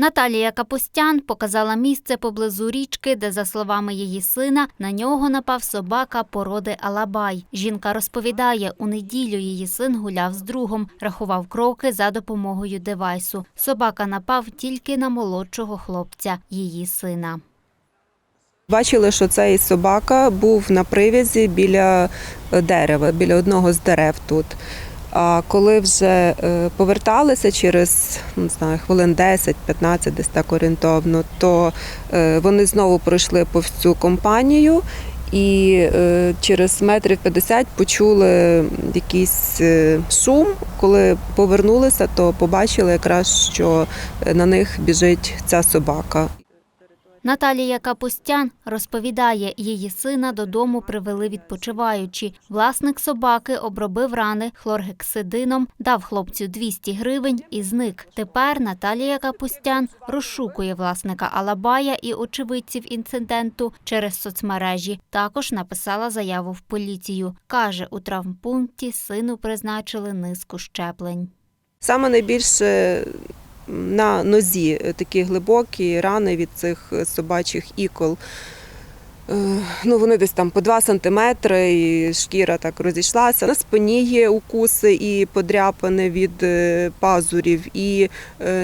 Наталія Капустян показала місце поблизу річки, де, за словами її сина, на нього напав собака породи Алабай. Жінка розповідає, у неділю її син гуляв з другом, рахував кроки за допомогою девайсу. Собака напав тільки на молодшого хлопця, її сина. Бачили, що цей собака був на привязі біля дерева, біля одного з дерев тут. А коли вже е, поверталися через не знаю, хвилин 10-15, десь так орієнтовно, то е, вони знову пройшли повз цю компанію і е, через метрів 50 почули якийсь шум. Коли повернулися, то побачили якраз, що на них біжить ця собака. Наталія Капустян розповідає, її сина додому привели відпочиваючи. Власник собаки обробив рани хлоргексидином, дав хлопцю 200 гривень і зник. Тепер Наталія Капустян розшукує власника Алабая і очевидців інциденту через соцмережі. Також написала заяву в поліцію. Каже, у травмпункті сину призначили низку щеплень. Саме найбільше на нозі е, такі глибокі рани від цих е, собачих ікол. Е, Ну, вони десь там по 2 сантиметри, і шкіра так розійшлася. На спині є укуси і подряпини від пазурів, і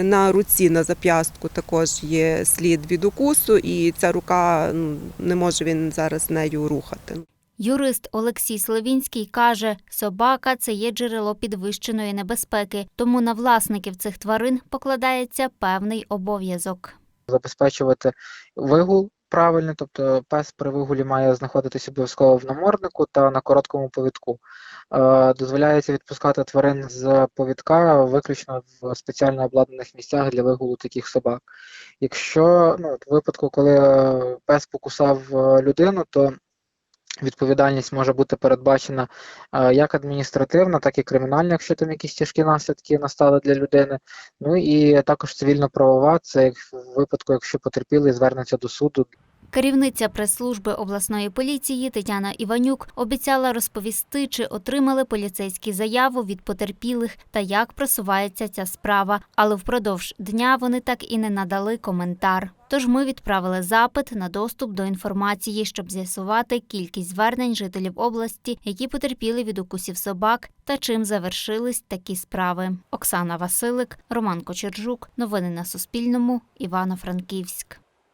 на руці, на зап'ястку також є слід від укусу, і ця рука ну, не може він зараз нею рухати. Юрист Олексій Славінський каже, собака це є джерело підвищеної небезпеки, тому на власників цих тварин покладається певний обов'язок. забезпечувати вигул правильно, тобто пес при вигулі має знаходитися обов'язково в наморднику та на короткому повідку. Е, Дозволяється відпускати тварин з повідка виключно в спеціально обладнаних місцях для вигулу таких собак. Якщо ну, в випадку, коли е, пес покусав е, людину, то відповідальність може бути передбачена е, як адміністративна, так і кримінальна, якщо там якісь тяжкі наслідки настали для людини. Ну і також цивільно-правова, це як в випадку, якщо потерпілий звернеться до суду Керівниця прес-служби обласної поліції Тетяна Іванюк обіцяла розповісти, чи отримали поліцейські заяву від потерпілих та як просувається ця справа. Але впродовж дня вони так і не надали коментар. Тож ми відправили запит на доступ до інформації, щоб з'ясувати кількість звернень жителів області, які потерпіли від укусів собак, та чим завершились такі справи. Оксана Василик, Роман Кочержук. Новини на Суспільному. Івано-Франківськ.